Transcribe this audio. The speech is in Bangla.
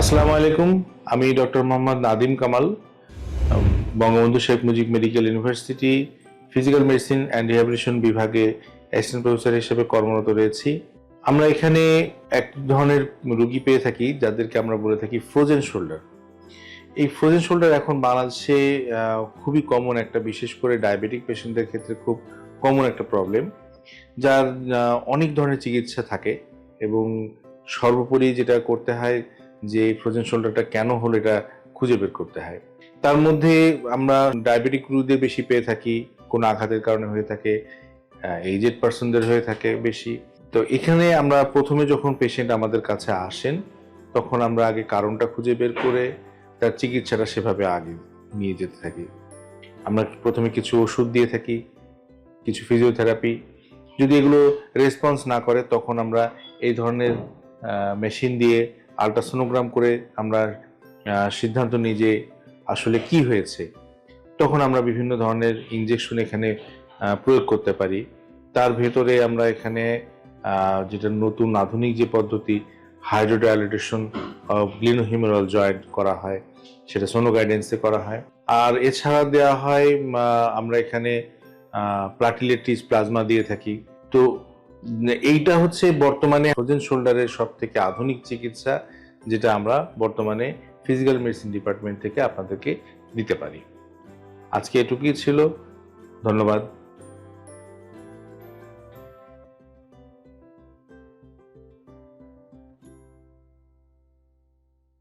আসসালামু আলাইকুম, আমি doctor Mohammad Nadim Kamal Bangabandhu Sheikh Mujib medical university physical medicine and rehabilitation বিভাগে অ্যাসিস্ট্যান্ট প্রফেসর হিসেবে কর্মরত রয়েছি। আমরা এখানে এক ধরনের রুগী পেয়ে থাকি, যাদেরকে আমরা বলে থাকি ফ্রোজেন শোল্ডার এই ফ্রোজেন শোল্ডার এখন বাংলাদেশে খুবই কমন একটা, বিশেষ করে ডায়াবেটিক পেশেন্টদের ক্ষেত্রে খুব কমন একটা প্রবলেম যার অনেক ধরনের চিকিৎসা থাকে এবং সর্বোপরি যেটা করতে হয় যে ফ্রোজেন শোল্ডারটা কেন হলো এটা খুঁজে বের করতে হয়। তার মধ্যে আমরা ডায়াবেটিক রোগীদের বেশি পেয়ে থাকি, কোনো আঘাতের কারণে হয়ে থাকে এইজেড পার্সনদের হয়ে থাকে বেশি। তো এখানে আমরা প্রথমে যখন পেশেন্ট আমাদের কাছে আসেন, তখন আমরা আগে কারণটা খুঁজে বের করে তার চিকিৎসাটা সেভাবে আগে নিয়ে যেতে থাকি। আমরা প্রথমে কিছু ওষুধ দিয়ে থাকি, কিছু ফিজিওথেরাপি যদি এগুলো রেসপন্স না করে, তখন আমরা এই ধরনের মেশিন দিয়ে আলট্রাসোনোগ্রাম করে আমরা সিদ্ধান্ত নিই যে আসলে কি হয়েছে। তখন আমরা বিভিন্ন ধরনের ইনজেকশন এখানে প্রয়োগ করতে পারি। তার ভেতরে আমরা এখানে যেটা নতুন আধুনিক যে পদ্ধতি হাইড্রোডায়ালিটেশন গ্লিনোহিমেরল জয়েন্ট করা হয়, সেটা সোনো গাইডেন্সে করা হয়। আর এছাড়া দেওয়া হয় আমরা এখানে প্লাটিলেটিস প্লাজমা দিয়ে থাকি। তো এইটা হচ্ছে বর্তমানে ফ্রোজেন শোল্ডারের সব থেকে আধুনিক চিকিৎসা, যেটা আমরা বর্তমানে ফিজিক্যাল মেডিসিন ডিপার্টমেন্ট থেকে আপনাদেরকে দিতে পারি। আজকে এটুকুই ছিল। ধন্যবাদ।